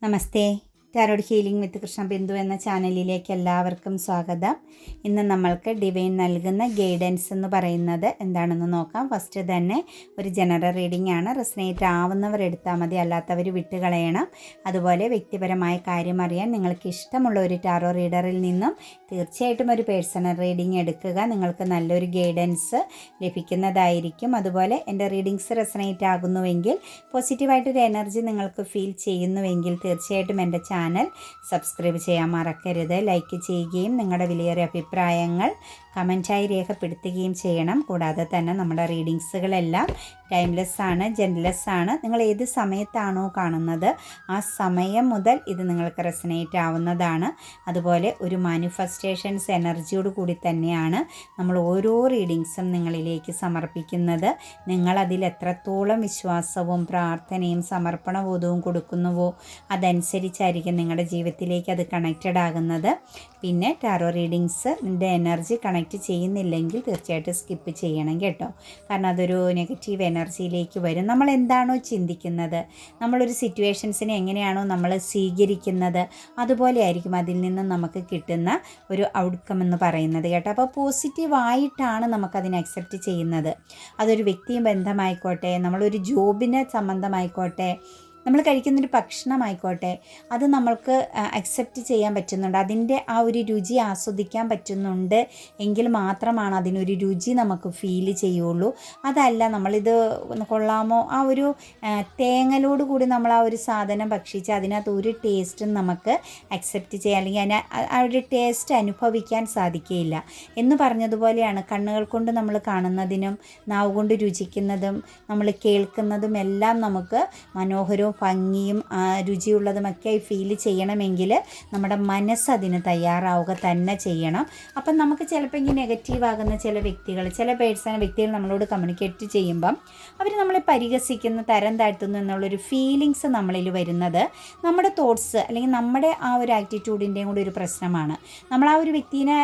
Namaste. Tarot healing with Krishna Bindu എന്ന ചാനലിലേക്ക് എല്ലാവർക്കും സ്വാഗതം. ഇന്ന് നമ്മൾക്ക് ഡിവൈൻ നൽകുന്ന ഗൈഡൻസ് എന്ന് പറയുന്നത് എന്താണെന്ന് നോക്കാം. ഫസ്റ്റ് തന്നെ ഒരു ജനറൽ റീഡിംഗ് ആണ്. റെസിനേറ്റ് ആവുന്നവർ എടുത്താൽ മതി അല്ലാത്തവർ വിട്ടുകളയണം. അതുപോലെ വ്യക്തിപരമായ കാര്യം അറിയാൻ നിങ്ങൾക്ക് ഇഷ്ടമുള്ള ഒരു ടാറോ റീഡറിൽ നിന്നും തീർച്ചയായിട്ടും ഒരു പേഴ്സണൽ റീഡിംഗ് എടുക്കുക. നിങ്ങൾക്ക് നല്ലൊരു ഗൈഡൻസ് ലഭിക്കുന്നതായിരിക്കും. അതുപോലെ എന്റെ റീഡിങ്സ് റെസിനേറ്റ് ആകുന്നുവെങ്കിൽ പോസിറ്റീവായിട്ടൊരു എനർജി നിങ്ങൾക്ക് ഫീൽ ചെയ്യുന്നുവെങ്കിൽ തീർച്ചയായിട്ടും എന്റെ സബ്സ്ക്രൈബ് ചെയ്യാൻ മറക്കരുത്. ലൈക്ക് ചെയ്യുകയും നിങ്ങളുടെ വിലയേറിയ അഭിപ്രായങ്ങൾ കമന്റായി രേഖപ്പെടുത്തുകയും ചെയ്യണം. കൂടാതെ തന്നെ നമ്മുടെ റീഡിങ്സുകളെല്ലാം ടൈംലെസ് ആണ് ജെൻലെസ് ആണ്. നിങ്ങൾ ഏത് സമയത്താണോ കാണുന്നത് ആ സമയം മുതൽ ഇത് നിങ്ങൾക്ക് റെസനേറ്റ് ആവുന്നതാണ്. അതുപോലെ ഒരു മാനിഫെസ്റ്റേഷൻസ് എനർജിയോട് കൂടി തന്നെയാണ് നമ്മൾ ഓരോ റീഡിങ്സും നിങ്ങളിലേക്ക് സമർപ്പിക്കുന്നത്. നിങ്ങളതിൽ എത്രത്തോളം വിശ്വാസവും പ്രാർത്ഥനയും സമർപ്പണബോധവും കൊടുക്കുന്നുവോ അതനുസരിച്ചായിരിക്കും നിങ്ങളുടെ ജീവിതത്തിലേക്ക് അത് കണക്റ്റഡ് ആകുന്നത്. പിന്നെ ടാറോ റീഡിങ്സിന്റെ എനർജി കണക്റ്റ് ചെയ്യുന്നില്ലെങ്കിൽ തീർച്ചയായിട്ടും സ്കിപ്പ് ചെയ്യണം കേട്ടോ. കാരണം അതൊരു നെഗറ്റീവ് എനർജിയിലേക്ക് വരും. നമ്മൾ എന്താണോ ചിന്തിക്കുന്നത് നമ്മളൊരു സിറ്റുവേഷൻസിനെ എങ്ങനെയാണോ നമ്മൾ സ്വീകരിക്കുന്നത് അതുപോലെ ആയിരിക്കും അതിൽ നിന്ന് നമുക്ക് കിട്ടുന്ന ഒരു ഔട്ട്കം എന്ന് പറയുന്നത് കേട്ടോ. അപ്പോൾ പോസിറ്റീവായിട്ടാണ് നമുക്കതിനെ അക്സെപ്റ്റ് ചെയ്യുന്നത്. അതൊരു വ്യക്തിയും ബന്ധമായിക്കോട്ടെ നമ്മളൊരു ജോബിനെ സംബന്ധമായിക്കോട്ടെ നമ്മൾ കഴിക്കുന്നൊരു ഭക്ഷണമായിക്കോട്ടെ അത് നമ്മൾക്ക് അക്സെപ്റ്റ് ചെയ്യാൻ പറ്റുന്നുണ്ട്. അതിന്റെ ആ ഒരു രുചി ആസ്വദിക്കാൻ പറ്റുന്നുണ്ട് എങ്കിൽ മാത്രമാണ് അതിനൊരു രുചി നമുക്ക് ഫീൽ ചെയ്യുള്ളൂ. അതല്ല നമ്മളിത് കൊള്ളാമോ? ആ ഒരു തേങ്ങലോട് കൂടി നമ്മൾ ആ ഒരു സാധനം ഭക്ഷിച്ച് അതിനകത്ത് ഒരു ടേസ്റ്റും നമുക്ക് അക്സെപ്റ്റ് ചെയ്യാം അല്ലെങ്കിൽ അതിന് ആ ഒരു ടേസ്റ്റ് അനുഭവിക്കാൻ സാധിക്കുകയില്ല എന്ന് പറഞ്ഞതുപോലെയാണ് കണ്ണുകൾ കൊണ്ട് നമ്മൾ കാണുന്നതിനും നാവ് കൊണ്ട് രുചിക്കുന്നതും നമ്മൾ കേൾക്കുന്നതും എല്ലാം നമുക്ക് മനോഹരവും ഭംഗിയും രുചിയുള്ളതുമൊക്കെയായി ഫീൽ ചെയ്യണമെങ്കിൽ നമ്മുടെ മനസ്സ് അതിന് തയ്യാറാവുക തന്നെ ചെയ്യണം. അപ്പം നമുക്ക് ചിലപ്പോൾ ഇങ്ങനെ നെഗറ്റീവ് ആകുന്ന ചില വ്യക്തികൾ ചില പേഴ്സൺ വ്യക്തികൾ നമ്മളോട് കമ്മ്യൂണിക്കേറ്റ് ചെയ്യുമ്പം അവർ നമ്മളെ പരിഹസിക്കുന്ന തരം താഴ്ത്തുന്നു എന്നുള്ളൊരു ഫീലിങ്സ് നമ്മളിൽ വരുന്നത് നമ്മുടെ തോട്ട്സ് അല്ലെങ്കിൽ നമ്മുടെ ആ ഒരു ആറ്റിറ്റ്യൂഡിന്റെയും കൂടി ഒരു പ്രശ്നമാണ്. നമ്മൾ ആ ഒരു വ്യക്തിനെ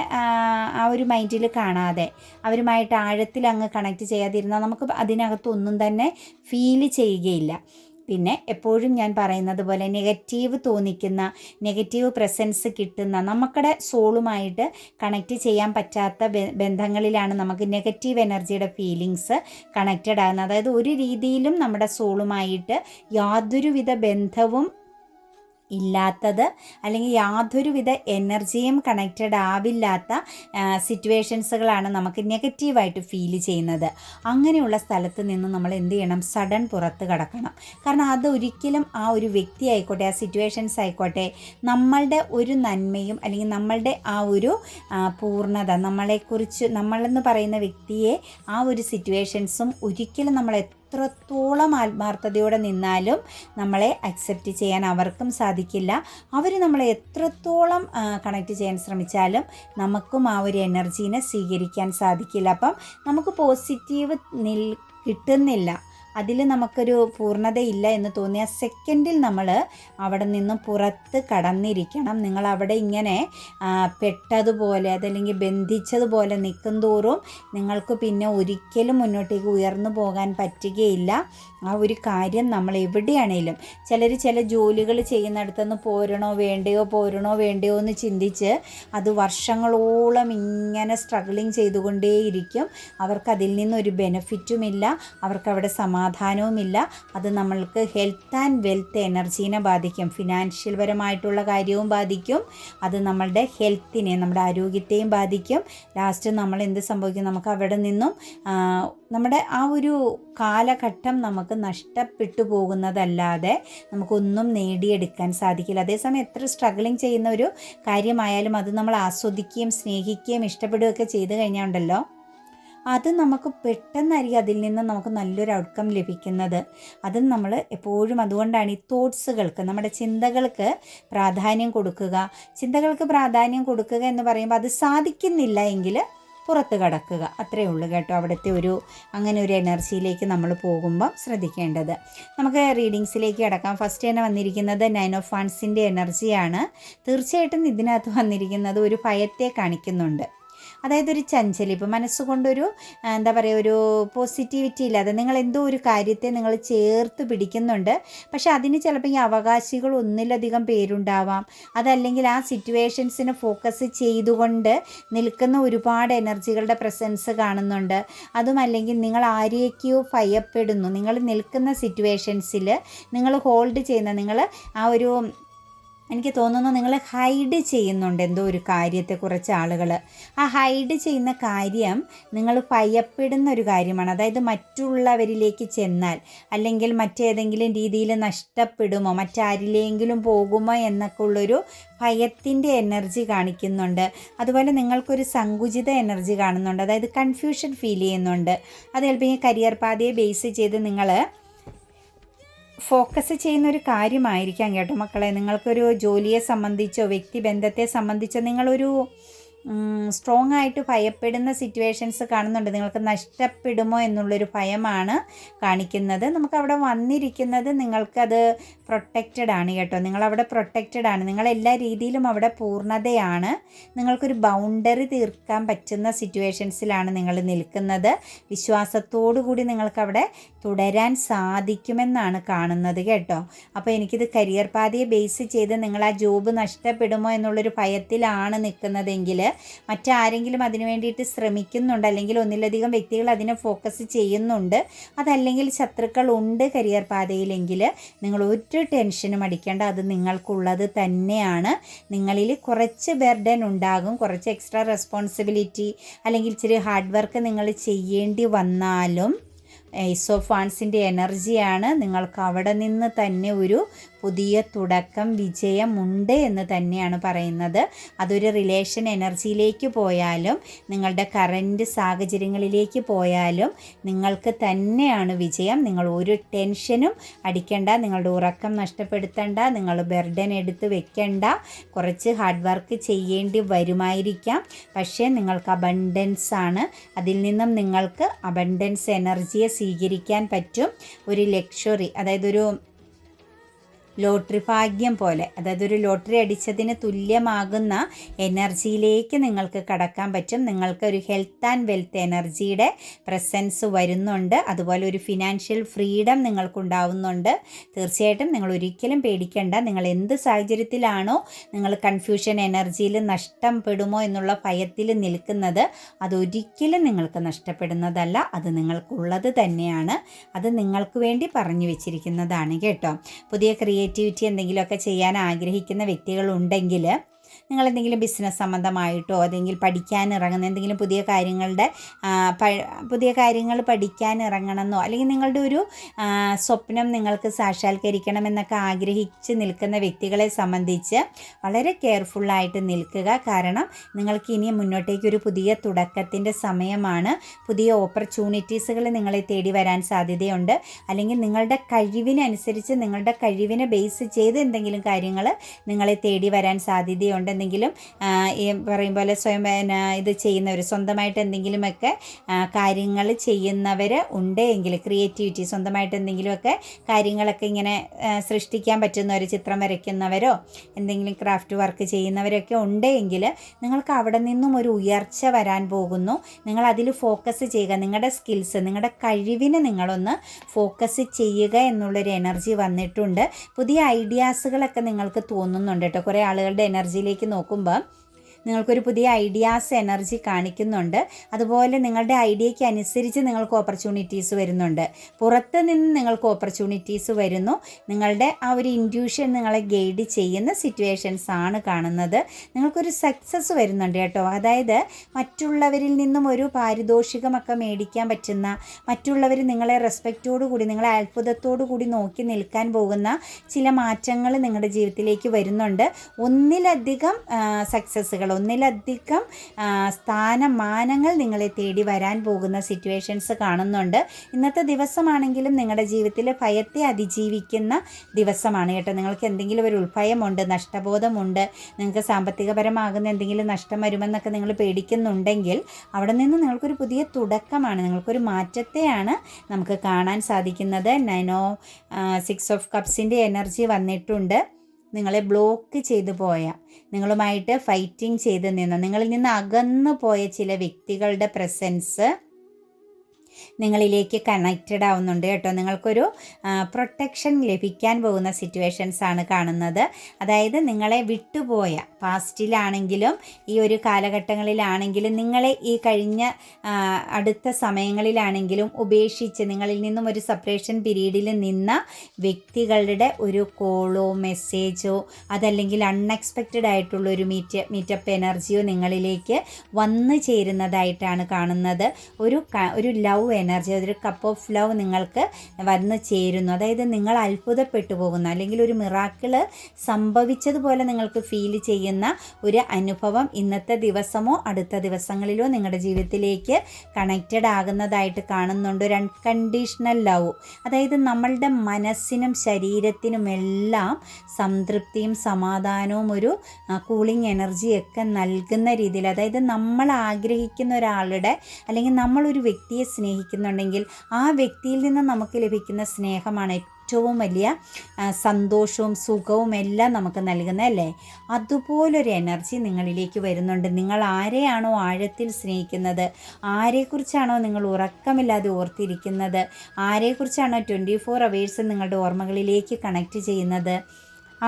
ആ ഒരു മൈൻഡിൽ കാണാതെ അവരുമായിട്ട് ആഴത്തിൽ അങ്ങ് കണക്ട് ചെയ്യാതിരുന്നാൽ നമുക്ക് അതിനകത്തൊന്നും തന്നെ ഫീൽ ചെയ്യുകയില്ല. പിന്നെ എപ്പോഴും ഞാൻ പറയുന്നത് പോലെ നെഗറ്റീവ് തോന്നിക്കുന്ന നെഗറ്റീവ് പ്രസൻസ് കിട്ടുന്ന നമുക്കടെ സോളുമായിട്ട് കണക്റ്റ് ചെയ്യാൻ പറ്റാത്ത ബന്ധങ്ങളിലാണ് നമുക്ക് നെഗറ്റീവ് എനർജിയുടെ ഫീലിങ്സ് കണക്റ്റഡ് ആകുന്നത്. അതായത് ഒരു രീതിയിലും നമ്മുടെ സോളുമായിട്ട് യാതൊരുവിധ ബന്ധവും ഇല്ലാത്തത് അല്ലെങ്കിൽ യാതൊരുവിധ എനർജിയും കണക്റ്റഡ് ആവില്ലാത്ത സിറ്റുവേഷൻസുകളാണ് നമുക്ക് നെഗറ്റീവായിട്ട് ഫീൽ ചെയ്യുന്നത്. അങ്ങനെയുള്ള സ്ഥലത്ത് നിന്ന് നമ്മൾ എന്ത് ചെയ്യണം? സഡൻ പുറത്ത് കടക്കണം. കാരണം അത് ഒരിക്കലും ആ ഒരു വ്യക്തി ആയിക്കോട്ടെ ആ സിറ്റുവേഷൻസ് ആയിക്കോട്ടെ നമ്മളുടെ ഒരു നന്മയും അല്ലെങ്കിൽ നമ്മളുടെ ആ ഒരു പൂർണത നമ്മളെക്കുറിച്ച് നമ്മളെന്ന് പറയുന്ന വ്യക്തിയെ ആ ഒരു സിറ്റുവേഷൻസും ഒരിക്കലും നമ്മൾ എത്രത്തോളം ആത്മാർത്ഥതയോടെ നിന്നാലും നമ്മളെ അക്സെപ്റ്റ് ചെയ്യാൻ അവർക്കും സാധിക്കില്ല. അവർ നമ്മളെ എത്രത്തോളം കണക്റ്റ് ചെയ്യാൻ ശ്രമിച്ചാലും നമുക്കും ആ ഒരു എനർജീനെ സ്വീകരിക്കാൻ സാധിക്കില്ല. അപ്പം നമുക്ക് പോസിറ്റീവ് നിൽ കിട്ടുന്നില്ല. അതിൽ നമുക്കൊരു പൂർണതയില്ല എന്ന് തോന്നിയ സെക്കൻഡിൽ നമ്മൾ അവിടെ നിന്നും പുറത്ത് കടന്നിരിക്കണം. നിങ്ങൾ അവിടെ ഇങ്ങനെ പെട്ടതുപോലെ അതല്ലെങ്കിൽ ബന്ധിച്ചതുപോലെ നിൽക്കും തോറും നിങ്ങൾക്ക് പിന്നെ ഒരിക്കലും മുന്നോട്ടേക്ക് ഉയർന്നു പോകാൻ പറ്റുകയില്ല. ആ ഒരു കാര്യം നമ്മൾ എവിടെയാണേലും ചിലർ ചില ജോലികൾ ചെയ്യുന്നിടത്തുനിന്ന് പോരണോ വേണ്ടയോ പോരണോ വേണ്ടയോ എന്ന് ചിന്തിച്ച് അത് വർഷങ്ങളോളം ഇങ്ങനെ സ്ട്രഗിളിങ് ചെയ്തുകൊണ്ടേയിരിക്കും. അവർക്കതിൽ നിന്നൊരു ബെനിഫിറ്റുമില്ല അവർക്ക് അവിടെ സമാധാനവുമില്ല. അത് നമ്മൾക്ക് ഹെൽത്ത് ആൻഡ് വെൽത്ത് എനർജീനെ ബാധിക്കും. ഫിനാൻഷ്യൽ പരമായിട്ടുള്ള കാര്യവും ബാധിക്കും. അത് നമ്മളുടെ ഹെൽത്തിനെ നമ്മുടെ ആരോഗ്യത്തെയും ബാധിക്കും. ലാസ്റ്റ് നമ്മൾ എന്ത് സംഭവിക്കും? നമുക്ക് അവിടെ നിന്നും നമ്മുടെ ആ ഒരു കാലഘട്ടം നമുക്ക് നഷ്ടപ്പെട്ടു പോകുന്നതല്ലാതെ നമുക്കൊന്നും നേടിയെടുക്കാൻ സാധിക്കില്ല. അതേസമയം എത്ര സ്ട്രഗിളിങ് ചെയ്യുന്ന ഒരു കാര്യമായാലും അത് നമ്മൾ ആസ്വദിക്കുകയും സ്നേഹിക്കുകയും ഇഷ്ടപ്പെടുകയൊക്കെ ചെയ്തു കഴിഞ്ഞാൽ ഉണ്ടല്ലോ അത് നമുക്ക് പെട്ടെന്നായിരിക്കും അതിൽ നിന്ന് നമുക്ക് നല്ലൊരു ഔട്ട്കം ലഭിക്കുന്നത്. അത് നമ്മൾ എപ്പോഴും അതുകൊണ്ടാണ് ഈ തോട്ട്സുകൾക്ക് നമ്മുടെ ചിന്തകൾക്ക് പ്രാധാന്യം കൊടുക്കുക. ചിന്തകൾക്ക് പ്രാധാന്യം കൊടുക്കുക എന്ന് പറയുമ്പോൾ അത് സാധിക്കുന്നില്ല എങ്കിൽ പുറത്ത് കടക്കുക. അത്രയേ ഉള്ളൂ കേട്ടോ അവിടുത്തെ ഒരു അങ്ങനെ ഒരു എനർജിയിലേക്ക് നമ്മൾ പോകുമ്പോൾ ശ്രദ്ധിക്കേണ്ടത്. നമുക്ക് റീഡിങ്സിലേക്ക് കിടക്കാം. ഫസ്റ്റ് തന്നെ വന്നിരിക്കുന്നത് നൈൻ ഓഫ് ഫാൻസിന്റെ എനർജിയാണ്. തീർച്ചയായിട്ടും ഇതിനകത്ത് വന്നിരിക്കുന്നത് ഒരു ഭയത്തെ കാണിക്കുന്നുണ്ട്. അതായത് ഒരു ചഞ്ചലിപ്പ് മനസ്സുകൊണ്ടൊരു എന്താ പറയുക ഒരു പോസിറ്റിവിറ്റി ഇല്ലാതെ നിങ്ങൾ എന്തോ ഒരു കാര്യത്തെ നിങ്ങൾ ചേർത്ത് പിടിക്കുന്നുണ്ട്. പക്ഷെ അതിന് ചിലപ്പോൾ ഈ അവകാശികൾ ഒന്നിലധികം പേരുണ്ടാവാം. അതല്ലെങ്കിൽ ആ സിറ്റുവേഷൻസിന് ഫോക്കസ് ചെയ്തുകൊണ്ട് നിൽക്കുന്ന ഒരുപാട് എനർജികളുടെ പ്രസൻസ് കാണുന്നുണ്ട്. അതുമല്ലെങ്കിൽ നിങ്ങൾ ആരെയൊക്കെയോ ഭയപ്പെടുന്നു. നിങ്ങൾ നിൽക്കുന്ന സിറ്റുവേഷൻസിൽ നിങ്ങൾ ഹോൾഡ് ചെയ്യുന്ന നിങ്ങൾ ആ ഒരു എനിക്ക് തോന്നുന്നു നിങ്ങൾ ഹൈഡ് ചെയ്യുന്നുണ്ട് എന്തോ ഒരു കാര്യത്തെ കുറച്ച് ആളുകൾ ആ ഹൈഡ് ചെയ്യുന്ന കാര്യം നിങ്ങൾ ഭയപ്പെടുന്ന ഒരു കാര്യമാണ്. അതായത് മറ്റുള്ളവരിലേക്ക് ചെന്നാൽ അല്ലെങ്കിൽ മറ്റേതെങ്കിലും രീതിയിൽ നഷ്ടപ്പെടുമോ മറ്റാരിലെങ്കിലും പോകുമോ എന്നൊക്കെ ഉള്ളൊരു ഭയത്തിന്റെ എനർജി കാണിക്കുന്നുണ്ട്. അതുപോലെ നിങ്ങൾക്കൊരു സങ്കുചിത എനർജി കാണുന്നുണ്ട്. അതായത് കൺഫ്യൂഷൻ ഫീൽ ചെയ്യുന്നുണ്ട്. അത് ചിലപ്പോൾ ഈ കരിയർ പാതയെ ബേസ് ചെയ്ത് നിങ്ങൾ ഫോക്കസ് ചെയ്യുന്ന ഒരു കാര്യമായിരിക്കാം കേട്ടോ മക്കളെ. നിങ്ങൾക്കൊരു ജോലിയെ സംബന്ധിച്ചോ വ്യക്തിബന്ധത്തെ സംബന്ധിച്ചോ നിങ്ങളൊരു സ്ട്രോങ് ആയിട്ട് ഭയപ്പെടുന്ന സിറ്റുവേഷൻസ് കാണുന്നുണ്ട്. നിങ്ങൾക്ക് നഷ്ടപ്പെടുമോ എന്നുള്ളൊരു ഭയമാണ് കാണിക്കുന്നത്. നമുക്ക് അവിടെ വന്നിരിക്കുന്നത് നിങ്ങൾക്കത് പ്രൊട്ടക്റ്റഡ് ആണ് കേട്ടോ. നിങ്ങളവിടെ പ്രൊട്ടക്റ്റഡ് ആണ്. നിങ്ങൾ എല്ലാ രീതിയിലും അവിടെ പൂർണതയാണ്. നിങ്ങൾക്കൊരു ബൗണ്ടറി തീർക്കാൻ പറ്റുന്ന സിറ്റുവേഷൻസിലാണ് നിങ്ങൾ നിൽക്കുന്നത്. വിശ്വാസത്തോടു കൂടി നിങ്ങൾക്കവിടെ തുടരാൻ സാധിക്കുമെന്നാണ് കാണുന്നത് കേട്ടോ. അപ്പോൾ എനിക്കിത് കരിയർ പാതയെ ബേസ് ചെയ്ത് നിങ്ങൾ ആ ജോബ് നഷ്ടപ്പെടുമോ എന്നുള്ളൊരു ഭയത്തിലാണ് നിൽക്കുന്നതെങ്കിൽ മറ്റാരെങ്കിലും അതിനു വേണ്ടിയിട്ട് ശ്രമിക്കുന്നുണ്ട് അല്ലെങ്കിൽ ഒന്നിലധികം വ്യക്തികൾ അതിനെ ഫോക്കസ് ചെയ്യുന്നുണ്ട്. അതല്ലെങ്കിൽ ശത്രുക്കൾ ഉണ്ട് കരിയർ പാതയിലെങ്കിൽ നിങ്ങൾ ഒരു ടെൻഷനും അടിക്കേണ്ട അത് നിങ്ങൾക്കുള്ളത് തന്നെയാണ്. നിങ്ങളിൽ കുറച്ച് ബെർഡൻ ഉണ്ടാകും. കുറച്ച് എക്സ്ട്രാ റെസ്പോൺസിബിലിറ്റി അല്ലെങ്കിൽ ഇച്ചിരി ഹാർഡ് വർക്ക് നിങ്ങൾ ചെയ്യേണ്ടി വന്നാലും ഐസോഫാൻസിന്റെ എനർജിയാണ് നിങ്ങൾക്ക് അവിടെ നിന്ന് തന്നെ ഒരു പുതിയ തുടക്കം വിജയമുണ്ട് എന്ന് തന്നെയാണ് പറയുന്നത്. അതൊരു റിലേഷൻ എനർജിയിലേക്ക് പോയാലും നിങ്ങളുടെ കറന്റ് സാഹചര്യങ്ങളിലേക്ക് പോയാലും നിങ്ങൾക്ക് തന്നെയാണ് വിജയം. നിങ്ങൾ ഒരു ടെൻഷനും അടിക്കണ്ട നിങ്ങളുടെ ഉറക്കം നഷ്ടപ്പെടുത്തണ്ട നിങ്ങൾ ബെർഡൻ എടുത്ത് വെക്കണ്ട. കുറച്ച് ഹാർഡ് വർക്ക് ചെയ്യേണ്ടി വരുമായിരിക്കാം. പക്ഷേ നിങ്ങൾക്ക് അബണ്ടൻസ് ആണ്. അതിൽ നിന്നും നിങ്ങൾക്ക് അബണ്ടൻസ് എനർജിയെ സ്വീകരിക്കാൻ പറ്റും. ഒരു ലക്ഷറി അതായത് ഒരു ലോട്ടറി ഭാഗ്യം പോലെ അതായത് ഒരു ലോട്ടറി അടിച്ചതിന് തുല്യമാകുന്ന എനർജിയിലേക്ക് നിങ്ങൾക്ക് കടക്കാൻ പറ്റും. നിങ്ങൾക്ക് ഒരു ഹെൽത്ത് ആൻഡ് വെൽത്ത് എനർജിയുടെ പ്രസൻസ് വരുന്നുണ്ട്. അതുപോലെ ഒരു ഫിനാൻഷ്യൽ ഫ്രീഡം നിങ്ങൾക്കുണ്ടാവുന്നുണ്ട്. തീർച്ചയായിട്ടും നിങ്ങൾ ഒരിക്കലും പേടിക്കേണ്ട. നിങ്ങൾ എന്ത് സാഹചര്യത്തിലാണോ നിങ്ങൾ കൺഫ്യൂഷൻ എനർജിയിൽ നഷ്ടം പെടുമോ എന്നുള്ള ഭയത്തിൽ നിൽക്കുന്നത് അതൊരിക്കലും നിങ്ങൾക്ക് നഷ്ടപ്പെടുന്നതല്ല. അത് നിങ്ങൾക്കുള്ളത് തന്നെയാണ്. അത് നിങ്ങൾക്ക് വേണ്ടി പറഞ്ഞു വെച്ചിരിക്കുന്നതാണ് കേട്ടോ. പുതിയ ക്രിയേറ്റിവിറ്റി എന്തെങ്കിലുമൊക്കെ ചെയ്യാൻ ആഗ്രഹിക്കുന്ന വ്യക്തികളുണ്ടെങ്കിൽ നിങ്ങൾ എന്തെങ്കിലും ബിസിനസ് സംബന്ധമായിട്ടോ അല്ലെങ്കിൽ പഠിക്കാൻ ഇറങ്ങുന്ന എന്തെങ്കിലും പുതിയ കാര്യങ്ങളുടെ പുതിയ കാര്യങ്ങൾ പഠിക്കാൻ ഇറങ്ങണമെന്നോ അല്ലെങ്കിൽ നിങ്ങളുടെ ഒരു സ്വപ്നം നിങ്ങൾക്ക് സാക്ഷാത്കരിക്കണം എന്നൊക്കെ ആഗ്രഹിച്ച് നിൽക്കുന്ന വ്യക്തികളെ സംബന്ധിച്ച് വളരെ കെയർഫുള്ളായിട്ട് നിൽക്കുക. കാരണം നിങ്ങൾക്ക് ഇനി മുന്നോട്ടേക്ക് ഒരു പുതിയ തുടക്കത്തിന്റെ സമയമാണ്. പുതിയ ഓപ്പർച്യൂണിറ്റീസുകൾ നിങ്ങളെ തേടി വരാൻ സാധ്യതയുണ്ട്. അല്ലെങ്കിൽ നിങ്ങളുടെ കഴിവിനനുസരിച്ച് നിങ്ങളുടെ കഴിവിനെ ബേസ് ചെയ്ത് എന്തെങ്കിലും കാര്യങ്ങൾ നിങ്ങളെ തേടി വരാൻ സാധ്യതയുണ്ട്. എന്തെങ്കിലും ഈ പറയും പോലെ സ്വയം ഇത് ചെയ്യുന്നവർ സ്വന്തമായിട്ട് എന്തെങ്കിലുമൊക്കെ കാര്യങ്ങൾ ചെയ്യുന്നവർ ഉണ്ട് എങ്കിൽ ക്രിയേറ്റിവിറ്റി സ്വന്തമായിട്ട് എന്തെങ്കിലുമൊക്കെ കാര്യങ്ങളൊക്കെ ഇങ്ങനെ സൃഷ്ടിക്കാൻ പറ്റുന്നവർ ചിത്രം വരയ്ക്കുന്നവരോ എന്തെങ്കിലും ക്രാഫ്റ്റ് വർക്ക് ചെയ്യുന്നവരൊക്കെ ഉണ്ട് എങ്കിൽ നിങ്ങൾക്ക് അവിടെ നിന്നും ഒരു ഉയർച്ച വരാൻ പോകുന്നു. നിങ്ങൾ അതിൽ ഫോക്കസ് ചെയ്യുക. നിങ്ങളുടെ സ്കിൽസ് നിങ്ങളുടെ കഴിവിനെ നിങ്ങളൊന്ന് ഫോക്കസ് ചെയ്യുക എന്നുള്ളൊരു എനർജി വന്നിട്ടുണ്ട്. പുതിയ ഐഡിയാസുകളൊക്കെ നിങ്ങൾക്ക് തോന്നുന്നുണ്ട് കേട്ടോ. കുറേ ആളുകളുടെ എനർജിയിലേക്ക് നോക്കുമ്പോൾ നിങ്ങൾക്കൊരു പുതിയ ഐഡിയാസ് എനർജി കാണിക്കുന്നുണ്ട്. അതുപോലെ നിങ്ങളുടെ ഐഡിയയ്ക്ക് അനുസരിച്ച് നിങ്ങൾക്ക് ഓപ്പർച്യൂണിറ്റീസ് വരുന്നുണ്ട്. പുറത്ത് നിന്ന് നിങ്ങൾക്ക് ഓപ്പർച്യൂണിറ്റീസ് വരുന്നു. നിങ്ങളുടെ ആ ഒരു ഇൻഡ്യൂഷൻ നിങ്ങളെ ഗൈഡ് ചെയ്യുന്ന സിറ്റുവേഷൻസ് ആണ് കാണുന്നത്. നിങ്ങൾക്കൊരു സക്സസ് വരുന്നുണ്ട് കേട്ടോ. അതായത് മറ്റുള്ളവരിൽ നിന്നും ഒരു പാരിതോഷികമൊക്കെ മേടിക്കാൻ പറ്റുന്ന മറ്റുള്ളവർ നിങ്ങളെ റെസ്പെക്റ്റോടു കൂടി നിങ്ങളെ അത്ഭുതത്തോടു കൂടി നോക്കി നിൽക്കാൻ പോകുന്ന ചില മാറ്റങ്ങൾ നിങ്ങളുടെ ജീവിതത്തിലേക്ക് വരുന്നുണ്ട്. ഒന്നിലധികം സക്സസ്സുകൾ ഒന്നിലധികം സ്ഥാനമാനങ്ങൾ നിങ്ങളെ തേടി വരാൻ പോകുന്ന സിറ്റുവേഷൻസ് കാണുന്നുണ്ട്. ഇന്നത്തെ ദിവസമാണെങ്കിലും നിങ്ങളുടെ ജീവിതത്തിൽ ഭയത്തെ അതിജീവിക്കുന്ന ദിവസമാണ് കേട്ടോ. നിങ്ങൾക്ക് എന്തെങ്കിലും ഒരു ഉൾഭയമുണ്ട് നഷ്ടബോധമുണ്ട് നിങ്ങൾക്ക് സാമ്പത്തികപരമാകുന്ന എന്തെങ്കിലും നഷ്ടം വരുമെന്നൊക്കെ നിങ്ങൾ പേടിക്കുന്നുണ്ടെങ്കിൽ അവിടെ നിന്ന് നിങ്ങൾക്കൊരു പുതിയ തുടക്കമാണ് നിങ്ങൾക്കൊരു മാറ്റത്തെയാണ് നമുക്ക് കാണാൻ സാധിക്കുന്നത്. നൈനോ സിക്സ് ഓഫ് കപ്സിന്റെ എനർജി വന്നിട്ടുണ്ട്. നിങ്ങളെ ബ്ലോക്ക് ചെയ്തു പോയ നിങ്ങളുമായിട്ട് ഫൈറ്റിംഗ് ചെയ്ത് നിന്ന നിങ്ങളിൽ നിന്ന് അകന്നു പോയ ചില വ്യക്തികളുടെ പ്രസൻസ് നിങ്ങളിലേക്ക് കണക്റ്റഡ് ആവുന്നുണ്ട് കേട്ടോ. നിങ്ങൾക്കൊരു പ്രൊട്ടക്ഷൻ ലഭിക്കാൻ പോകുന്ന സിറ്റുവേഷൻസ് ആണ് കാണുന്നത്. അതായത് നിങ്ങളെ വിട്ടുപോയ പാസ്റ്റിലാണെങ്കിലും ഈ ഒരു കാലഘട്ടങ്ങളിലാണെങ്കിലും നിങ്ങളെ ഈ കഴിഞ്ഞ അടുത്ത സമയങ്ങളിലാണെങ്കിലും ഉപേക്ഷിച്ച് നിങ്ങളിൽ നിന്നും ഒരു സെപ്പറേഷൻ പീരീഡിൽ നിന്ന വ്യക്തികളുടെ ഒരു കോളോ മെസ്സേജോ അതല്ലെങ്കിൽ അൺഎക്സ്പെക്റ്റഡ് ആയിട്ടുള്ള ഒരു മീറ്റ് മീറ്റപ്പ് എനർജിയോ നിങ്ങളിലേക്ക് വന്നു ചേരുന്നതായിട്ടാണ് കാണുന്നത്. ഒരു ഒരു ലവ് എനർജി അതൊരു കപ്പ് ഓഫ് ലവ് നിങ്ങൾക്ക് വന്ന് ചേരുന്നു. അതായത് നിങ്ങൾ അത്ഭുതപ്പെട്ടു പോകുന്നു. അല്ലെങ്കിൽ ഒരു മിറാക്കിൾ സംഭവിച്ചതുപോലെ നിങ്ങൾക്ക് ഫീൽ ചെയ്യുന്ന ഒരു അനുഭവം ഇന്നത്തെ ദിവസമോ അടുത്ത ദിവസങ്ങളിലോ നിങ്ങളുടെ ജീവിതത്തിലേക്ക് കണക്റ്റഡ് ആകുന്നതായിട്ട് കാണുന്നുണ്ട്. ഒരു അൺകണ്ടീഷണൽ ലവ് അതായത് നമ്മളുടെ മനസ്സിനും ശരീരത്തിനും എല്ലാം സംതൃപ്തിയും സമാധാനവും ഒരു കൂളിംഗ് എനർജിയൊക്കെ നൽകുന്ന രീതിയിൽ അതായത് നമ്മൾ ആഗ്രഹിക്കുന്ന ഒരാളുടെ അല്ലെങ്കിൽ നമ്മളൊരു വ്യക്തിയെ സ്നേഹിക്കുന്ന ലഭിക്കുന്നുണ്ടെങ്കിൽ ആ വ്യക്തിയിൽ നിന്ന് നമുക്ക് ലഭിക്കുന്ന സ്നേഹമാണ് ഏറ്റവും വലിയ സന്തോഷവും സുഖവും എല്ലാം നമുക്ക് നൽകുന്നതല്ലേ അതുപോലൊരു എനർജി നിങ്ങളിലേക്ക് വരുന്നുണ്ട്. നിങ്ങൾ ആരെയാണോ ആഴത്തിൽ സ്നേഹിക്കുന്നത്? ആരെക്കുറിച്ചാണോ നിങ്ങൾ ഉറക്കമില്ലാതെ ഓർത്തിരിക്കുന്നത്? ആരെക്കുറിച്ചാണോ ട്വന്റി ഫോർ അവേഴ്സ് നിങ്ങളുടെ ഓർമ്മകളിലേക്ക് കണക്ട് ചെയ്യുന്നത്?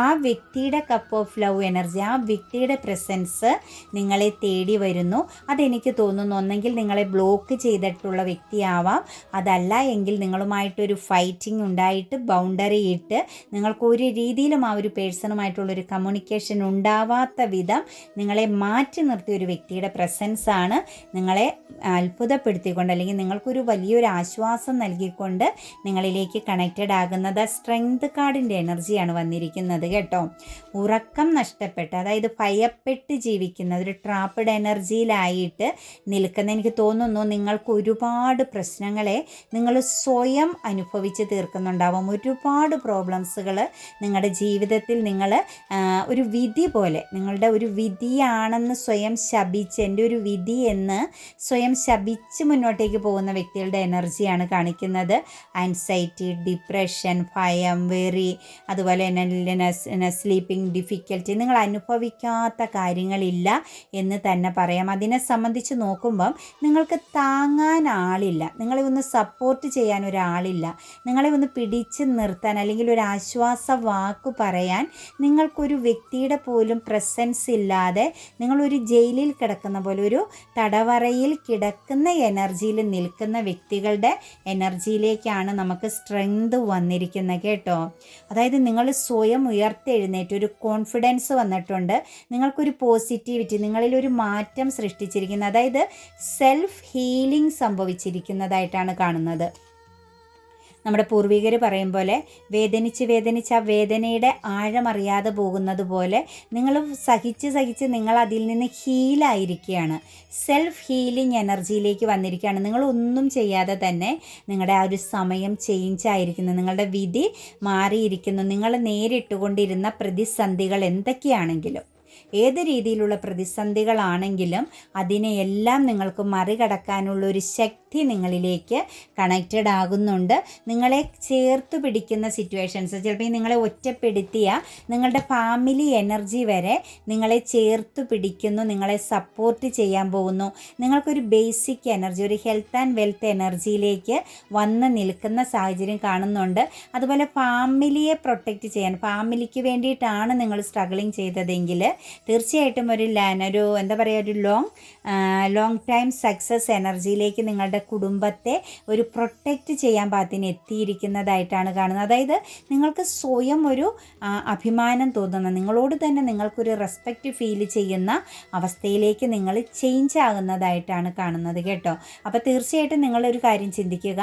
ആ വ്യക്തിയുടെ കപ്പ് ഓഫ് ലവ് എനർജി ആ വ്യക്തിയുടെ പ്രസൻസ് നിങ്ങളെ തേടി വരുന്നു. അതെനിക്ക് തോന്നുന്നു ഒന്നെങ്കിൽ നിങ്ങളെ ബ്ലോക്ക് ചെയ്തിട്ടുള്ള വ്യക്തിയാവാം. അതല്ല എങ്കിൽ നിങ്ങളുമായിട്ടൊരു ഫൈറ്റിംഗ് ഉണ്ടായിട്ട് ബൗണ്ടറി ഇട്ട് നിങ്ങൾക്ക് ഒരു രീതിയിലും ആ ഒരു പേഴ്സണുമായിട്ടുള്ളൊരു കമ്മ്യൂണിക്കേഷൻ ഉണ്ടാവാത്ത വിധം നിങ്ങളെ മാറ്റി നിർത്തിയ ഒരു വ്യക്തിയുടെ പ്രസൻസ് ആണ്. നിങ്ങളെ അത്ഭുതപ്പെടുത്തിക്കൊണ്ട് അല്ലെങ്കിൽ നിങ്ങൾക്കൊരു വലിയൊരു ആശ്വാസം നൽകിക്കൊണ്ട് നിങ്ങളിലേക്ക് കണക്റ്റഡ് ആകുന്നത് സ്ട്രെങ്ത് കാർഡിന്റെ എനർജിയാണ് വന്നിരിക്കുന്നത്. കേട്ടോ. ഉറക്കം നഷ്ടപ്പെട്ട് അതായത് ഭയപ്പെട്ട് ജീവിക്കുന്ന ഒരു ട്രാപ്പഡ് എനർജിയിലായിട്ട് നിൽക്കുന്ന എനിക്ക് തോന്നുന്നു നിങ്ങൾക്ക് ഒരുപാട് പ്രശ്നങ്ങളെ നിങ്ങൾ സ്വയം അനുഭവിച്ച് തീർക്കുന്നുണ്ടാവും. ഒരുപാട് പ്രോബ്ലംസുകൾ നിങ്ങളുടെ ജീവിതത്തിൽ നിങ്ങൾ ഒരു വിധി പോലെ നിങ്ങളുടെ ഒരു വിധിയാണെന്ന് സ്വയം ശപിച്ച് എന്റെ ഒരു വിധി എന്ന് സ്വയം ശപിച്ച് മുന്നോട്ടേക്ക് പോകുന്ന വ്യക്തികളുടെ എനർജിയാണ് കാണിക്കുന്നത്. ആൻസൈറ്റി ഡിപ്രഷൻ ഭയം വെറി അതുപോലെ തന്നെ സ്ലീപ്പിംഗ് ഡിഫിക്കൽറ്റി നിങ്ങൾ അനുഭവിക്കാത്ത കാര്യങ്ങളില്ല എന്ന് തന്നെ പറയാം. അതിനെ സംബന്ധിച്ച് നോക്കുമ്പം നിങ്ങൾക്ക് താങ്ങാൻ ആളില്ല. നിങ്ങളെ ഒന്ന് സപ്പോർട്ട് ചെയ്യാൻ ഒരാളില്ല. നിങ്ങളെ ഒന്ന് പിടിച്ച് നിർത്താൻ അല്ലെങ്കിൽ ഒരു ആശ്വാസ വാക്ക് പറയാൻ നിങ്ങൾക്കൊരു വ്യക്തിയുടെ പോലും പ്രസൻസ് ഇല്ലാതെ നിങ്ങളൊരു ജയിലിൽ കിടക്കുന്ന പോലെ ഒരു തടവറയിൽ കിടക്കുന്ന എനർജിയിൽ നിൽക്കുന്ന വ്യക്തികളുടെ എനർജിയിലേക്കാണ് നമുക്ക് സ്ട്രെങ്ത് വന്നിരിക്കുന്നത് കേട്ടോ. അതായത് നിങ്ങൾ സ്വയം ഉയർത്തെഴുന്നേറ്റ് ഒരു കോൺഫിഡൻസ് വന്നിട്ടുണ്ട്. നിങ്ങൾക്കൊരു പോസിറ്റിവിറ്റി നിങ്ങളിൽ ഒരു മാറ്റം സൃഷ്ടിച്ചിരിക്കുന്നത്. അതായത് സെൽഫ് ഹീലിംഗ് സംഭവിച്ചിരിക്കുന്നതായിട്ടാണ് കാണുന്നത്. നമ്മുടെ പൂർവികർ പറയും പോലെ വേദനിച്ച് വേദനിച്ച് ആ വേദനയുടെ ആഴമറിയാതെ പോകുന്നത് പോലെ നിങ്ങൾ സഹിച്ച് സഹിച്ച് നിങ്ങൾ അതിൽ നിന്ന് ഹീലായിരിക്കുകയാണ് സെൽഫ് ഹീലിംഗ് എനർജിയിലേക്ക് വന്നിരിക്കുകയാണ്. നിങ്ങൾ ഒന്നും ചെയ്യാതെ തന്നെ നിങ്ങളുടെ ആ ഒരു സമയം ചേഞ്ച് ആയിരിക്കുന്നു. നിങ്ങളുടെ വിധി മാറിയിരിക്കുന്നു. നിങ്ങൾ നേരിട്ടുകൊണ്ടിരുന്ന പ്രതിസന്ധികൾ എന്തൊക്കെയാണെങ്കിലും. ഏത് രീതിയിലുള്ള പ്രതിസന്ധികളാണെങ്കിലും അതിനെയെല്ലാം നിങ്ങൾക്ക് മറികടക്കാനുള്ള ഒരു ശക്തി നിങ്ങളിലേക്ക് കണക്റ്റഡ് ആകുന്നുണ്ട്. നിങ്ങളെ ചേർത്ത് പിടിക്കുന്ന സിറ്റുവേഷൻസ് ചിലപ്പോൾ നിങ്ങളെ ഒറ്റപ്പെടുത്തിയ നിങ്ങളുടെ ഫാമിലി എനർജി വരെ നിങ്ങളെ ചേർത്ത് പിടിക്കുന്നു നിങ്ങളെ സപ്പോർട്ട് ചെയ്യാൻ പോകുന്നു. നിങ്ങൾക്കൊരു ബേസിക് എനർജി ഒരു ഹെൽത്ത് ആൻഡ് വെൽത്ത് എനർജിയിലേക്ക് വന്ന് നിൽക്കുന്ന സാഹചര്യം കാണുന്നുണ്ട്. അതുപോലെ ഫാമിലിയെ പ്രൊട്ടക്റ്റ് ചെയ്യാൻ ഫാമിലിക്ക് വേണ്ടിയിട്ടാണ് നിങ്ങൾ സ്ട്രഗിളിങ് ചെയ്തതെങ്കിൽ തീർച്ചയായിട്ടും ഒരു ഒരു എന്താ പറയുക ഒരു ലോങ് ലോങ് ടൈം സക്സസ് എനർജിയിലേക്ക് നിങ്ങളുടെ കുടുംബത്തെ ഒരു പ്രൊട്ടക്റ്റ് ചെയ്യാൻ പാകത്തിന് എത്തിയിരിക്കുന്നതായിട്ടാണ് കാണുന്നത്. അതായത് നിങ്ങൾക്ക് സ്വയം ഒരു അഭിമാനം തോന്നുന്ന നിങ്ങളോട് തന്നെ നിങ്ങൾക്കൊരു റെസ്പെക്റ്റ് ഫീൽ ചെയ്യുന്ന അവസ്ഥയിലേക്ക് നിങ്ങൾ ചേഞ്ച് ആകുന്നതായിട്ടാണ് കാണുന്നത് കേട്ടോ. അപ്പോൾ തീർച്ചയായിട്ടും നിങ്ങളൊരു കാര്യം ചിന്തിക്കുക.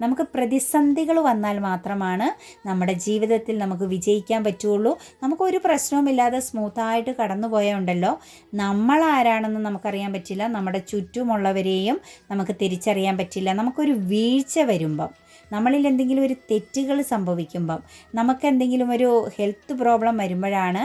നമുക്ക് പ്രതിസന്ധികൾ വന്നാൽ മാത്രമാണ് നമ്മുടെ ജീവിതത്തിൽ നമുക്ക് വിജയിക്കാൻ പറ്റുള്ളൂ. നമുക്കൊരു പ്രശ്നവുമില്ലാതെ സ്മൂത്തായിട്ട് കടന്നു ഉണ്ടല്ലോ നമ്മൾ ആരാണെന്ന് നമുക്കറിയാൻ പറ്റില്ല. നമ്മുടെ ചുറ്റുമുള്ളവരെയും നമുക്ക് തിരിച്ചറിയാൻ പറ്റില്ല. നമുക്കൊരു വീഴ്ച വരുമ്പം. നമ്മളിൽ എന്തെങ്കിലും ഒരു തെറ്റുകൾ സംഭവിക്കുമ്പം നമുക്ക് എന്തെങ്കിലും ഒരു ഹെൽത്ത് പ്രോബ്ലം വരുമ്പോഴാണ്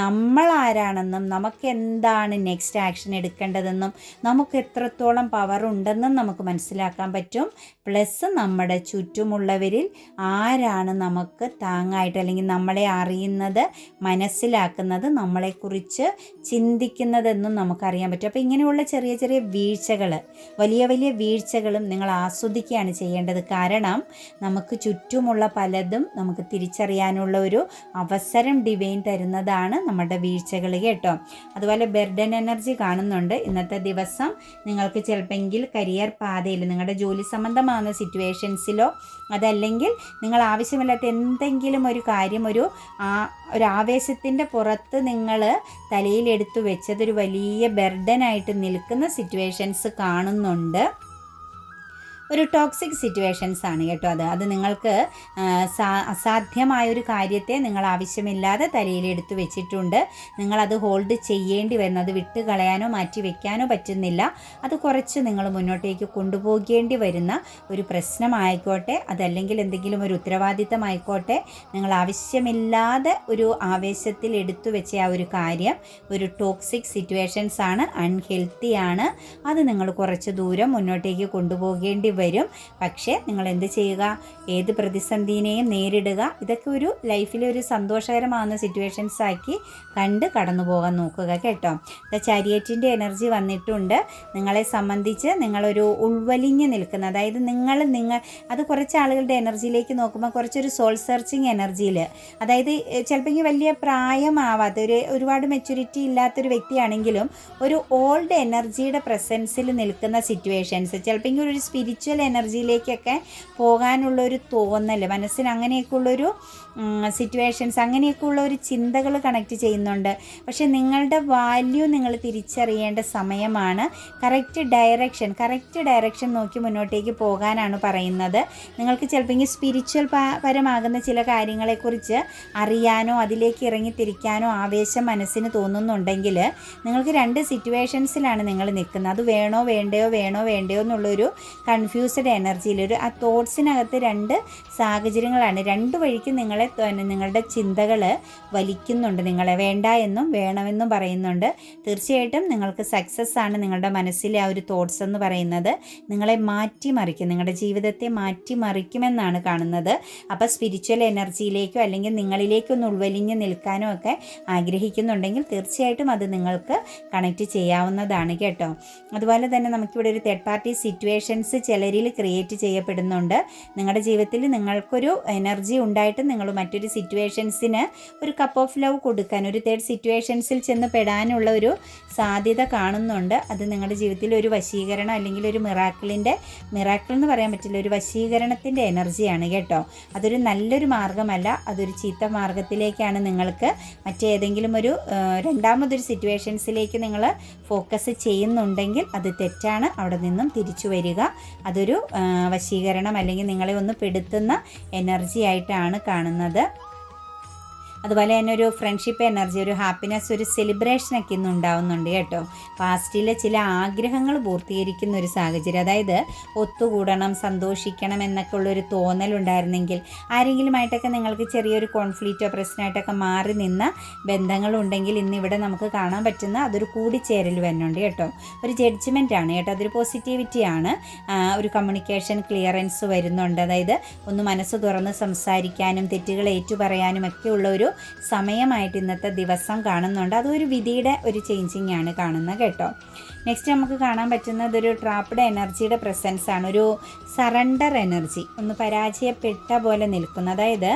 നമ്മൾ ആരാണെന്നും നമുക്ക് എന്താണ് നെക്സ്റ്റ് ആക്ഷൻ എടുക്കേണ്ടതെന്നും നമുക്ക് എത്രത്തോളം പവർ ഉണ്ടെന്നും നമുക്ക് മനസ്സിലാക്കാൻ പറ്റും. പ്ലസ് നമ്മുടെ ചുറ്റുമുള്ളവരിൽ ആരാണ് നമുക്ക് താങ്ങായിട്ട് അല്ലെങ്കിൽ നമ്മളെ അറിയുന്നത് മനസ്സിലാക്കുന്നത് നമ്മളെക്കുറിച്ച് ചിന്തിക്കുന്നതെന്നും നമുക്കറിയാൻ പറ്റും. അപ്പോൾ ഇങ്ങനെയുള്ള ചെറിയ ചെറിയ വീഴ്ചകൾ വലിയ വലിയ വീഴ്ചകളും നിങ്ങൾ ആസ്വദിക്കുകയാണ് ചെയ്യേണ്ടത്. കാരണം നമുക്ക് ചുറ്റുമുള്ള പലതും നമുക്ക് തിരിച്ചറിയാനുള്ള ഒരു അവസരം ഡിവൈൻ തരുന്നതാണ് നമ്മുടെ വീഴ്ചകൾ കേട്ടോ. അതുപോലെ ബെർഡൻ എനർജി കാണുന്നുണ്ട്. ഇന്നത്തെ ദിവസം നിങ്ങൾക്ക് ചിലപ്പെങ്കിൽ കരിയർ പാതയിൽ നിങ്ങളുടെ ജോലി സംബന്ധമാകുന്ന സിറ്റുവേഷൻസിലോ അതല്ലെങ്കിൽ നിങ്ങൾ ആവശ്യമില്ലാത്ത എന്തെങ്കിലും ഒരു കാര്യം ഒരു ഒരു ആവേശത്തിന്റെ പുറത്ത് നിങ്ങൾ തലയിലെടുത്തു വെച്ചതൊരു വലിയ ബെർഡനായിട്ട് നിൽക്കുന്ന സിറ്റുവേഷൻസ് കാണുന്നുണ്ട്. ഒരു ടോക്സിക് സിറ്റുവേഷൻസ് ആണ് കേട്ടോ അത്. അത് നിങ്ങൾക്ക് അസാധ്യമായ ഒരു കാര്യത്തെ നിങ്ങൾ ആവശ്യമില്ലാതെ തലയിൽ എടുത്തു വെച്ചിട്ടുണ്ട്. നിങ്ങളത് ഹോൾഡ് ചെയ്യേണ്ടി വരുന്നത് അത് വിട്ട് കളയാനോ മാറ്റി വെക്കാനോ പറ്റുന്നില്ല. അത് കുറച്ച് നിങ്ങൾ മുന്നോട്ടേക്ക് കൊണ്ടുപോകേണ്ടി വരുന്ന ഒരു പ്രശ്നമായിക്കോട്ടെ അതല്ലെങ്കിൽ എന്തെങ്കിലും ഒരു ഉത്തരവാദിത്തമായിക്കോട്ടെ നിങ്ങൾ ആവശ്യമില്ലാതെ ഒരു ആവേശത്തിൽ എടുത്തു വെച്ച ആ ഒരു കാര്യം ഒരു ടോക്സിക് സിറ്റുവേഷൻസ് ആണ് അൺഹെൽത്തി ആണ്. അത് നിങ്ങൾ കുറച്ച് ദൂരം മുന്നോട്ടേക്ക് കൊണ്ടുപോകേണ്ടി വരും. പക്ഷേ നിങ്ങൾ എന്ത് ചെയ്യുക? ഏത് പ്രതിസന്ധിനെയും നേരിടുക. ഇതൊക്കെ ഒരു ലൈഫിലെ ഒരു സന്തോഷകരമാകുന്ന സിറ്റുവേഷൻസ് ആക്കി കണ്ട് കടന്നു പോകാൻ നോക്കുക കേട്ടോ. ചാരിയറ്റിന്റെ എനർജി വന്നിട്ടുണ്ട്. നിങ്ങളെ സംബന്ധിച്ച് നിങ്ങളൊരു ഉൾവലിഞ്ഞ് നിൽക്കുന്ന അതായത് നിങ്ങൾ നിങ്ങൾ അത് കുറച്ച് ആളുകളുടെ എനർജിയിലേക്ക് നോക്കുമ്പോൾ കുറച്ചൊരു സോൾ സെർച്ചിങ് എനർജിയിൽ അതായത് ചിലപ്പോൾ വലിയ പ്രായമാവാത്ത ഒരു ഒരുപാട് മെച്യൂരിറ്റി ഇല്ലാത്തൊരു വ്യക്തിയാണെങ്കിലും ഒരു ഓൾഡ് എനർജിയുടെ പ്രസൻസിൽ നിൽക്കുന്ന സിറ്റുവേഷൻസ് ചിലപ്പോൾ ഒരു സ്പിരിച്വൽ സ്പിരിച്വൽ എനർജിയിലേക്കൊക്കെ പോകാനുള്ള ഒരു തോന്നൽ മനസ്സിന് അങ്ങനെയൊക്കെയുള്ളൊരു സിറ്റുവേഷൻസ് അങ്ങനെയൊക്കെയുള്ള ഒരു ചിന്തകൾ കണക്ട് ചെയ്യുന്നുണ്ട്. പക്ഷേ നിങ്ങളുടെ വാല്യൂ നിങ്ങൾ തിരിച്ചറിയേണ്ട സമയമാണ്. കറക്റ്റ് ഡയറക്ഷൻ കറക്റ്റ് ഡയറക്ഷൻ നോക്കി മുന്നോട്ടേക്ക് പോകാനാണ് പറയുന്നത്. നിങ്ങൾക്ക് ചിലപ്പോൾ സ്പിരിച്വൽ പരമാകുന്ന ചില കാര്യങ്ങളെക്കുറിച്ച് അറിയാനോ അതിലേക്ക് ഇറങ്ങി തിരിക്കാനോ ആവേശം മനസ്സിന് തോന്നുന്നുണ്ടെങ്കിൽ നിങ്ങൾക്ക് രണ്ട് സിറ്റുവേഷൻസിലാണ് നിങ്ങൾ നിൽക്കുന്നത്. അത് വേണോ വേണ്ടയോ വേണോ വേണ്ടയോ എന്നുള്ളൊരു കൺഫ്യൂഷൻ കൺഫ്യൂസ്ഡ് എനർജിയിൽ ഒരു ആ തോട്ട്സിനകത്ത് രണ്ട് സാഹചര്യങ്ങളാണ്. രണ്ട് വഴിക്ക് നിങ്ങളെ നിങ്ങളുടെ ചിന്തകൾ വലിക്കുന്നുണ്ട്. നിങ്ങളെ വേണ്ട എന്നും വേണമെന്നും പറയുന്നുണ്ട്. തീർച്ചയായിട്ടും നിങ്ങൾക്ക് സക്സസ് ആണ് നിങ്ങളുടെ മനസ്സിലെ ആ ഒരു തോട്ട്സ് എന്ന് പറയുന്നത്. നിങ്ങളെ മാറ്റിമറിക്കും നിങ്ങളുടെ ജീവിതത്തെ മാറ്റിമറിക്കുമെന്നാണ് കാണുന്നത്. അപ്പോൾ സ്പിരിച്വൽ എനർജിയിലേക്കോ അല്ലെങ്കിൽ നിങ്ങളിലേക്കൊന്ന് ഉൾവലിഞ്ഞ് നിൽക്കാനോ ഒക്കെ ആഗ്രഹിക്കുന്നുണ്ടെങ്കിൽ തീർച്ചയായിട്ടും അത് നിങ്ങൾക്ക് കണക്റ്റ് ചെയ്യാവുന്നതാണ് കേട്ടോ. അതുപോലെ തന്നെ നമുക്കിവിടെ ഒരു തേർഡ് പാർട്ടി സിറ്റുവേഷൻസ് ചില ചിലരിൽ ക്രിയേറ്റ് ചെയ്യപ്പെടുന്നുണ്ട്. നിങ്ങളുടെ ജീവിതത്തിൽ നിങ്ങൾക്കൊരു എനർജി ഉണ്ടായിട്ട് നിങ്ങൾ മറ്റൊരു സിറ്റുവേഷൻസിന് ഒരു കപ്പ് ഓഫ് ലവ് കൊടുക്കാൻ ഒരു തേർഡ് സിറ്റുവേഷൻസിൽ ചെന്ന് പെടാനുള്ള ഒരു സാധ്യത കാണുന്നുണ്ട്. അത് നിങ്ങളുടെ ജീവിതത്തിൽ ഒരു വശീകരണം അല്ലെങ്കിൽ ഒരു മിറാക്കിളിന്റെ മിറാക്കിൾ എന്ന് പറയാൻ പറ്റില്ല ഒരു വശീകരണത്തിന്റെ എനർജിയാണ് കേട്ടോ. അതൊരു നല്ലൊരു മാർഗമല്ല അതൊരു ചീത്ത മാർഗത്തിലേക്കാണ് നിങ്ങൾക്ക് മറ്റേതെങ്കിലും ഒരു രണ്ടാമതൊരു സിറ്റുവേഷൻസിലേക്ക് നിങ്ങൾ ഫോക്കസ് ചെയ്യുന്നുണ്ടെങ്കിൽ അത് തെറ്റാണ്. അവിടെ നിന്നും തിരിച്ചു വരിക. അതൊരു വശീകരണം അല്ലെങ്കിൽ നിങ്ങളെ ഒന്ന് പെടുത്തുന്ന എനർജി ആയിട്ടാണ് കാണുന്നത്. അതുപോലെ തന്നെ ഒരു ഫ്രണ്ട്ഷിപ്പ് എനർജി ഒരു ഹാപ്പിനെസ് ഒരു സെലിബ്രേഷനൊക്കെ ഇന്ന് ഉണ്ടാവുന്നുണ്ട് കേട്ടോ. പാസ്റ്റിലെ ചില ആഗ്രഹങ്ങൾ പൂർത്തീകരിക്കുന്ന ഒരു സാഹചര്യം. അതായത് ഒത്തുകൂടണം സന്തോഷിക്കണം എന്നൊക്കെ ഉള്ളൊരു തോന്നലുണ്ടായിരുന്നെങ്കിൽ ആരെങ്കിലുമായിട്ടൊക്കെ നിങ്ങൾക്ക് ചെറിയൊരു കോൺഫ്ലിക്റ്റോ പ്രശ്നമായിട്ടൊക്കെ മാറി നിന്ന ബന്ധങ്ങളുണ്ടെങ്കിൽ ഇന്ന് ഇവിടെ നമുക്ക് കാണാൻ പറ്റുന്ന അതൊരു കൂടിച്ചേരൽ വരുന്നുണ്ട് കേട്ടോ. ഒരു ജഡ്ജ്മെന്റ് ആണ് കേട്ടോ. അതൊരു പോസിറ്റിവിറ്റി ആണ്. ഒരു കമ്മ്യൂണിക്കേഷൻ ക്ലിയറൻസ് വരുന്നുണ്ട്. അതായത് ഒന്ന് മനസ്സ് തുറന്ന് സംസാരിക്കാനും തെറ്റുകൾ ഏറ്റുപറയാനും ഒക്കെ ഉള്ള ഒരു സമയമായിട്ട് ഇന്നത്തെ ദിവസം കാണുന്നുണ്ട്. അതൊരു വിധിയുടെ ഒരു ചേഞ്ചിങ് ആണ് കാണുന്നത് കേട്ടോ. നെക്സ്റ്റ് നമുക്ക് കാണാൻ പറ്റുന്നത് ഒരു ട്രാപ്ഡ് എനർജിയുടെ പ്രസൻസ് ആണ്. ഒരു സറണ്ടർ എനർജി ഒന്ന് പരാജയപ്പെട്ട പോലെ നിൽക്കുന്നു. അതായത്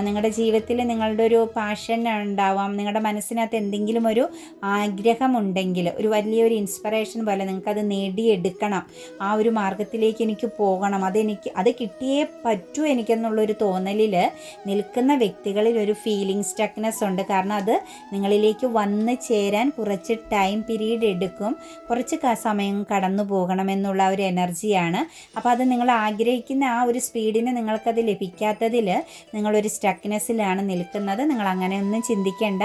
നിങ്ങളുടെ ജീവിതത്തിൽ നിങ്ങളുടെ ഒരു പാഷൻ ഉണ്ടാവാം. നിങ്ങളുടെ മനസ്സിനകത്ത് എന്തെങ്കിലും ഒരു ആഗ്രഹമുണ്ടെങ്കിൽ ഒരു വലിയൊരു ഇൻസ്പിറേഷൻ പോലെ നിങ്ങൾക്കത് നേടിയെടുക്കണം. ആ ഒരു മാർഗത്തിലേക്ക് എനിക്ക് പോകണം. അതെനിക്ക് അത് കിട്ടിയേ പറ്റൂ എനിക്കെന്നുള്ളൊരു തോന്നലിൽ നിൽക്കുന്ന വ്യക്തികളിൽ ഒരു ഫീലിംഗ് സ്റ്റക്നെസ് ഉണ്ട്. കാരണം അത് നിങ്ങളിലേക്ക് വന്ന് ചേരാൻ കുറച്ച് ടൈം പീരീഡ് എടുക്കും. കുറച്ച് സമയം കടന്നു പോകണമെന്നുള്ള ഒരു എനർജിയാണ്. അപ്പോൾ അത് നിങ്ങൾ ആഗ്രഹിക്കുന്ന ആ ഒരു സ്പീഡിന് നിങ്ങൾക്കത് ലഭിക്കാത്തതിൽ നിങ്ങളൊരു സ്റ്റക്നെസ്സിലാണ് നിൽക്കുന്നത്. നിങ്ങൾ അങ്ങനെ ഒന്നും ചിന്തിക്കേണ്ട.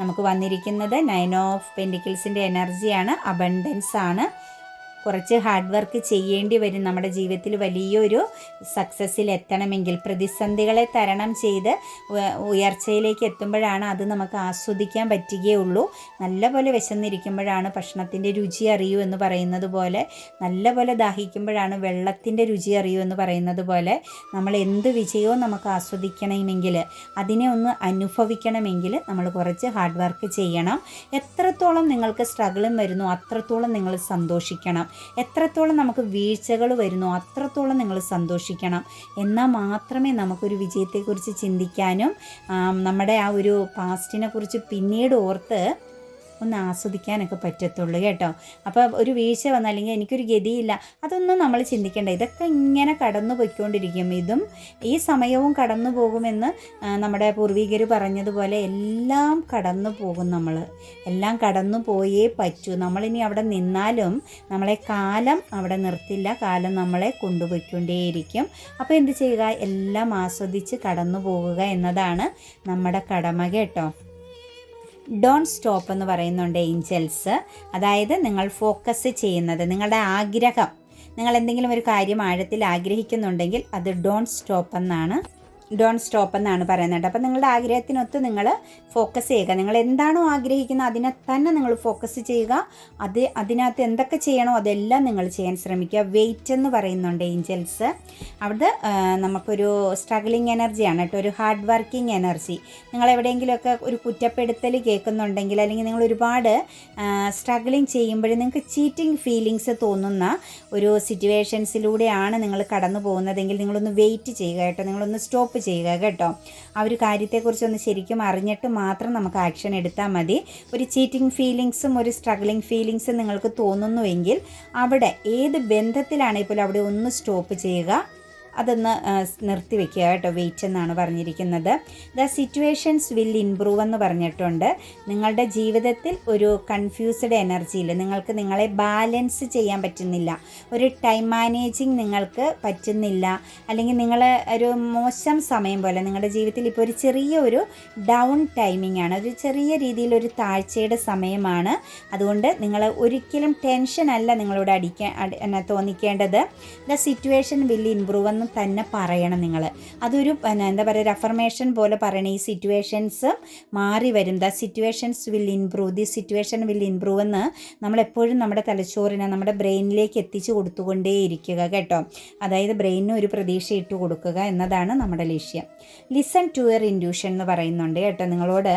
നമുക്ക് വന്നിരിക്കുന്നത് നയൻ ഓഫ് പെൻഡിക്കിൾസിന്റെ എനർജിയാണ് അബണ്ടൻസ് ആണ്. കുറച്ച് ഹാർഡ് വർക്ക് ചെയ്യേണ്ടി വരും. നമ്മുടെ ജീവിതത്തിൽ വലിയൊരു സക്സസ്സിൽ എത്തണമെങ്കിൽ പ്രതിസന്ധികളെ തരണം ചെയ്ത് ഉയർച്ചയിലേക്ക് എത്തുമ്പോഴാണ് അത് നമുക്ക് ആസ്വദിക്കാൻ പറ്റുകയുള്ളൂ. നല്ലപോലെ വിശന്നിരിക്കുമ്പോഴാണ് ഭക്ഷണത്തിന്റെ രുചി അറിയൂ എന്ന് പറയുന്നത് പോലെ നല്ലപോലെ ദാഹിക്കുമ്പോഴാണ് വെള്ളത്തിന്റെ രുചി അറിയൂ എന്ന് പറയുന്നത് പോലെ നമ്മൾ എന്ത് വിജയവും നമുക്ക് ആസ്വദിക്കണമെങ്കിൽ അതിനെ ഒന്ന് അനുഭവിക്കണമെങ്കിൽ നമ്മൾ കുറച്ച് ഹാർഡ് വർക്ക് ചെയ്യണം. എത്രത്തോളം നിങ്ങൾക്ക് സ്ട്രഗിളും വരുന്നു അത്രത്തോളം നിങ്ങൾ സന്തോഷിക്കണം. എത്രത്തോളം നമുക്ക് വീഴ്ചകൾ വരുന്നു അത്രത്തോളം നിങ്ങൾ സന്തോഷിക്കണം. എന്നാൽ മാത്രമേ നമുക്കൊരു വിജയത്തെക്കുറിച്ച് ചിന്തിക്കാനും നമ്മുടെ ആ ഒരു പാസ്റ്റിനെ കുറിച്ച് പിന്നീട് ഓർത്ത് ഒന്ന് ആസ്വദിക്കാനൊക്കെ പറ്റത്തുള്ളൂ കേട്ടോ. അപ്പോൾ ഒരു വീഴ്ച വന്ന അല്ലെങ്കിൽ എനിക്കൊരു ഗതിയില്ല അതൊന്നും നമ്മൾ ചിന്തിക്കേണ്ട. ഇതൊക്കെ ഇങ്ങനെ കടന്നു പോയിക്കൊണ്ടിരിക്കും. ഇതും ഈ സമയവും കടന്നു പോകുമെന്ന് നമ്മുടെ പൂർവികർ പറഞ്ഞതുപോലെ എല്ലാം കടന്നു പോകും നമ്മൾ. എല്ലാം കടന്നു പോയേ പറ്റൂ. നമ്മളിനി അവിടെ നിന്നാലും നമ്മളെ കാലം അവിടെ നിർത്തില്ല. കാലം നമ്മളെ കൊണ്ടുപോയിക്കൊണ്ടേയിരിക്കും. അപ്പോൾ എന്ത് ചെയ്യുക? എല്ലാം ആസ്വദിച്ച് കടന്നു പോകുക എന്നതാണ് നമ്മുടെ കടമ കേട്ടോ. ഡോൺ സ്റ്റോപ്പ് എന്ന് പറയുന്നുണ്ട് ഏഞ്ചൽസ് അതായത് നിങ്ങൾ ഫോക്കസ് ചെയ്യുന്നത് നിങ്ങളുടെ ആഗ്രഹം. നിങ്ങൾ എന്തെങ്കിലും ഒരു കാര്യം ആഴത്തിൽ ആഗ്രഹിക്കുന്നുണ്ടെങ്കിൽ അത് ഡോൺ സ്റ്റോപ്പ് എന്നാണ് ഡോൺ സ്റ്റോപ്പ് എന്നാണ് പറയുന്നത് അപ്പം നിങ്ങളുടെ ആഗ്രഹത്തിനൊത്ത് നിങ്ങൾ ഫോക്കസ് ചെയ്യുക. നിങ്ങൾ എന്താണോ ആഗ്രഹിക്കുന്നത് അതിനെ തന്നെ നിങ്ങൾ ഫോക്കസ് ചെയ്യുക. അത് അതിനകത്ത് എന്തൊക്കെ ചെയ്യണോ അതെല്ലാം നിങ്ങൾ ചെയ്യാൻ ശ്രമിക്കുക. വെയിറ്റ് എന്ന് പറയുന്നുണ്ട് ഏഞ്ചൽസ് അവിടെ നമുക്കൊരു സ്ട്രഗ്ലിംഗ് എനർജിയാണ് കേട്ടോ. ഒരു ഹാർഡ് വർക്കിംഗ് എനർജി നിങ്ങൾ എവിടെയെങ്കിലുമൊക്കെ ഒരു കുറ്റപ്പെടുത്തൽ കേൾക്കുന്നുണ്ടെങ്കിൽ അല്ലെങ്കിൽ നിങ്ങൾ ഒരുപാട് സ്ട്രഗ്ലിംഗ് ചെയ്യുമ്പോഴും നിങ്ങൾക്ക് ചീറ്റിംഗ് ഫീലിങ്സ് തോന്നുന്ന ഒരു സിറ്റുവേഷൻസിലൂടെയാണ് നിങ്ങൾ കടന്നു പോകുന്നതെങ്കിൽ നിങ്ങളൊന്ന് വെയിറ്റ് ചെയ്യുക കേട്ടോ. നിങ്ങളൊന്ന് സ്റ്റോപ്പ് ചെയ്യുക കേട്ടോ. ആ ഒരു കാര്യത്തെക്കുറിച്ചൊന്ന് ശരിക്കും അറിഞ്ഞിട്ട് മാത്രം നമുക്ക് ആക്ഷൻ എടുത്താൽ മതി. ഒരു ചീറ്റിംഗ് ഫീലിങ്സും ഒരു സ്ട്രഗ്ലിംഗ് ഫീലിങ്സും നിങ്ങൾക്ക് തോന്നുന്നുവെങ്കിൽ അവിടെ ഏത് ബന്ധത്തിലാണെങ്കിൽ പോലും അവിടെ ഒന്ന് സ്റ്റോപ്പ് ചെയ്യുക. അതൊന്ന് നിർത്തി വെക്കുക കേട്ടോ. വെയിറ്റ് എന്നാണ് പറഞ്ഞിരിക്കുന്നത്. ദ സിറ്റുവേഷൻസ് വിൽ ഇംപ്രൂവ് എന്ന് പറഞ്ഞിട്ടുണ്ട്. നിങ്ങളുടെ ജീവിതത്തിൽ ഒരു കൺഫ്യൂസ്ഡ് എനർജിയിൽ നിങ്ങൾക്ക് നിങ്ങളെ ബാലൻസ് ചെയ്യാൻ പറ്റുന്നില്ല. ഒരു ടൈം മാനേജിങ് നിങ്ങൾക്ക് പറ്റുന്നില്ല. അല്ലെങ്കിൽ നിങ്ങൾ ഒരു മോശം സമയം പോലെ നിങ്ങളുടെ ജീവിതത്തിൽ ഇപ്പോൾ ഒരു ചെറിയ ഒരു ഡൗൺ ടൈമിംഗ് ആണ്. ഒരു ചെറിയ രീതിയിൽ ഒരു താഴ്ചയുടെ സമയമാണ്. അതുകൊണ്ട് നിങ്ങൾ ഒരിക്കലും ടെൻഷൻ അല്ല നിങ്ങളോട് അടിക്കാൻ തോന്നിക്കേണ്ടത്. ദ സിറ്റുവേഷൻ വിൽ ഇംപ്രൂവ് എന്ന് തന്നെ പറയണം നിങ്ങൾ. അതൊരു എന്താ പറയുക അഫർമേഷൻ പോലെ പറയണം. ഈ സിറ്റുവേഷൻസ് മാറി വരും. The situations will improve the situation will improve എന്ന് നമ്മളെപ്പോഴും നമ്മുടെ തലച്ചോറിനെ നമ്മുടെ ബ്രെയിനിലേക്ക് എത്തിച്ചു കൊടുത്തുകൊണ്ടേയിരിക്കുക കേട്ടോ. അതായത് ബ്രെയിനിന് ഒരു പ്രതീക്ഷ ഇട്ട് കൊടുക്കുക എന്നതാണ് നമ്മുടെ ലക്ഷ്യം. ലിസൺ ടു യർ ഇൻഡ്യൂഷൻ എന്ന് പറയുന്നുണ്ട് കേട്ടോ നിങ്ങളോട്.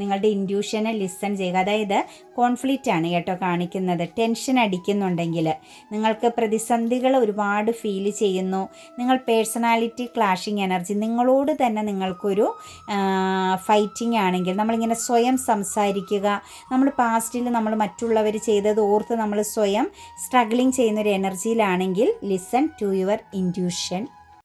നിങ്ങളുടെ ഇൻഡ്യൂഷനെ ലിസൺ ചെയ്യുക. അതായത് കോൺഫ്ലിക്റ്റ് ആണ് കേട്ടോ കാണിക്കുന്നത്. ടെൻഷൻ അടിക്കുന്നുണ്ടെങ്കിൽ നിങ്ങൾക്ക് പ്രതിസന്ധികൾ ഒരുപാട് ഫീൽ ചെയ്യുന്നു. നിങ്ങൾ പേഴ്സണാലിറ്റി ക്ലാഷിങ് എനർജി നിങ്ങളോട് തന്നെ നിങ്ങൾക്കൊരു ഫൈറ്റിംഗ് ആണെങ്കിൽ നമ്മളിങ്ങനെ സ്വയം സംസാരിക്കുക. നമ്മൾ പാസ്റ്റിൽ നമ്മൾ മറ്റുള്ളവർ ചെയ്തത് ഓർത്ത് നമ്മൾ സ്വയം സ്ട്രഗ്ലിംഗ് ചെയ്യുന്നൊരു എനർജിയിലാണെങ്കിൽ ലിസൺ ടു യുവർ ഇൻഡ്യൂഷൻ